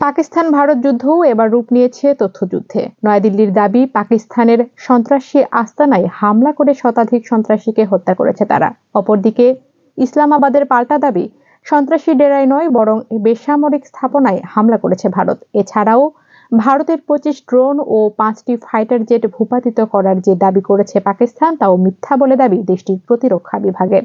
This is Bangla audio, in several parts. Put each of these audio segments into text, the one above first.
পাকিস্তান ভারত যুদ্ধও এবার রূপ নিয়েছে তথ্যযুদ্ধে। নয়াদিল্লির দাবি, পাকিস্তানের সন্ত্রাসী আস্তানায় হামলা করে শতাধিক সন্ত্রাসীকে হত্যা করেছে তারা। অপরদিকে, ইসলামাবাদের পাল্টা দাবি, সন্ত্রাসী ডেরায় নয়, বরং বেসামরিক স্থাপনায় হামলা করেছে ভারত। এছাড়াও, ভারতের পঁচিশ ড্রোন ও পাঁচটি ফাইটার জেট ভূপাতিত করার যে দাবি করেছে পাকিস্তান, তাও মিথ্যা বলে দাবি দেশটির প্রতিরক্ষা বিভাগের।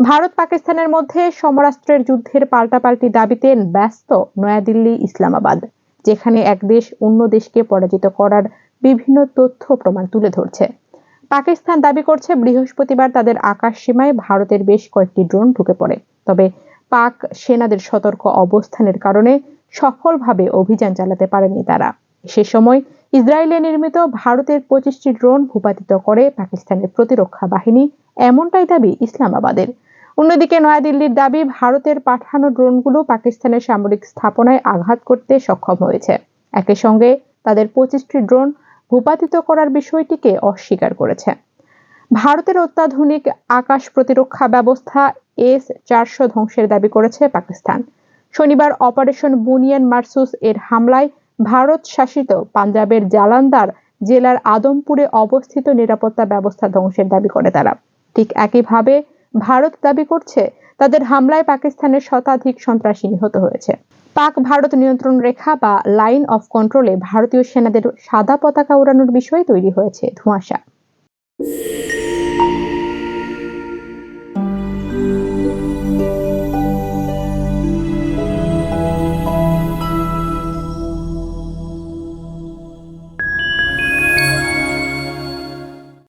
ভারত পাকিস্তানের মধ্যে সমরাস্ত্রের যুদ্ধের পাল্টাপাল্টি দাবিতে ব্যস্ত নয়াদিল্লি ইসলামাবাদ, যেখানে এক দেশ অন্য দেশকে পরাজিত করার বিভিন্ন তথ্য প্রমাণ তুলে ধরছে। পাকিস্তান দাবি করছে, বৃহস্পতিবার তাদের আকাশ সীমায় ভারতের বেশ কয়েকটি ড্রোন ঢুকে পড়ে। তবে পাক সেনাদের সতর্ক অবস্থানের কারণে সফলভাবে অভিযান চালাতে পারেনি তারা। সে সময় ইসরায়েলে নির্মিত ভারতের পঁচিশটি ড্রোন ভূপাতিত করে পাকিস্তানের প্রতিরক্ষা বাহিনী। এমনটাই দাবি ইসলামাবাদের। অন্যদিকে নয়াদিল্লির দাবি, ভারতের পাঠানো ড্রোনগুলো পাকিস্তানের সামরিক স্থাপনায় আঘাত করতে সক্ষম হয়েছে। একই সঙ্গে তাদের পঁচিশটি ড্রোন ভূপাতিত করার বিষয়টিকে অস্বীকার করেছে। ভারতের অত্যাধুনিক আকাশ প্রতিরক্ষা ব্যবস্থা এস চারশো ধ্বংসের দাবি করেছে পাকিস্তান। শনিবার অপারেশন বুনিয়ান মার্সুস এর হামলায় ভারত শাসিত পাঞ্জাবের জালান্দার জেলার আদমপুরে অবস্থিত নিরাপত্তা ব্যবস্থা ধ্বংসের দাবি করে তারা। ঠিক একইভাবে ভারত দাবি করছে, তাদের হামলায় পাকিস্তানের শতাধিক সন্ত্রাসী নিহত হয়েছে। পাক ভারত নিয়ন্ত্রণ রেখা বা লাইন অফ কন্ট্রোলে ভারতীয় সেনাদের সাদা পতাকা উড়ানোর বিষয়ে তৈরি হয়েছে ধোঁয়াশা।